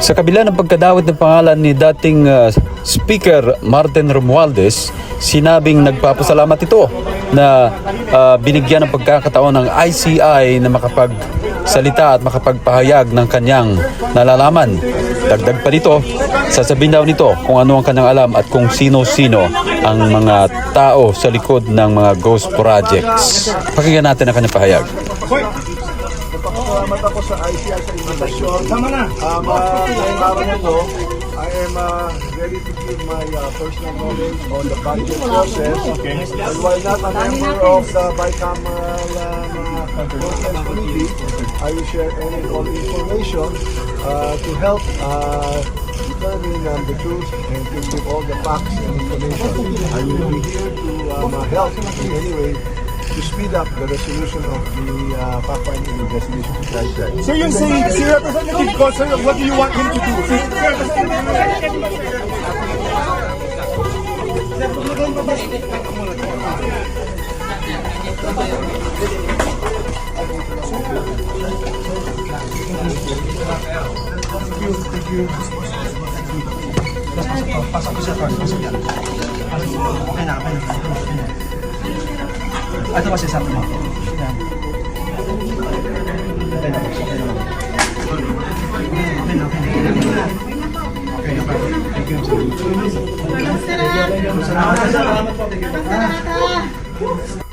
Sa kabila ng pagkadawit ng pangalan ni dating uh, Speaker Martin Romualdez, sinabing nagpapasalamat ito na uh, binigyan ng pagkakataon ng ICI na makapagsalita at makapagpahayag ng kanyang nalalaman. Dagdag pa nito, sasabihin daw nito kung ano ang kanyang alam at kung sino-sino ang mga tao sa likod ng mga ghost projects. Pakinggan natin ang kanyang pahayag. Salamat ako sa ICI sa invitation. Tama na. Um, uh, ngayong araw na to, I am uh, ready to give my uh, personal knowledge on the budget process. Okay. And while not a member of the bicameral uh, committee, I will share any all information uh, to help uh, determine um, the truth and to give all the facts and information. I will be here to um, uh, help in any way to speed up the resolution of the uh, fact-finding investigation to try that. So yung si, si Representative God, sir, what do you want him to do? Si Ito kasi sabi mo. Yan. Okay na, okay na. Okay na, okay na. Thank you. Salamat po. Salamat po.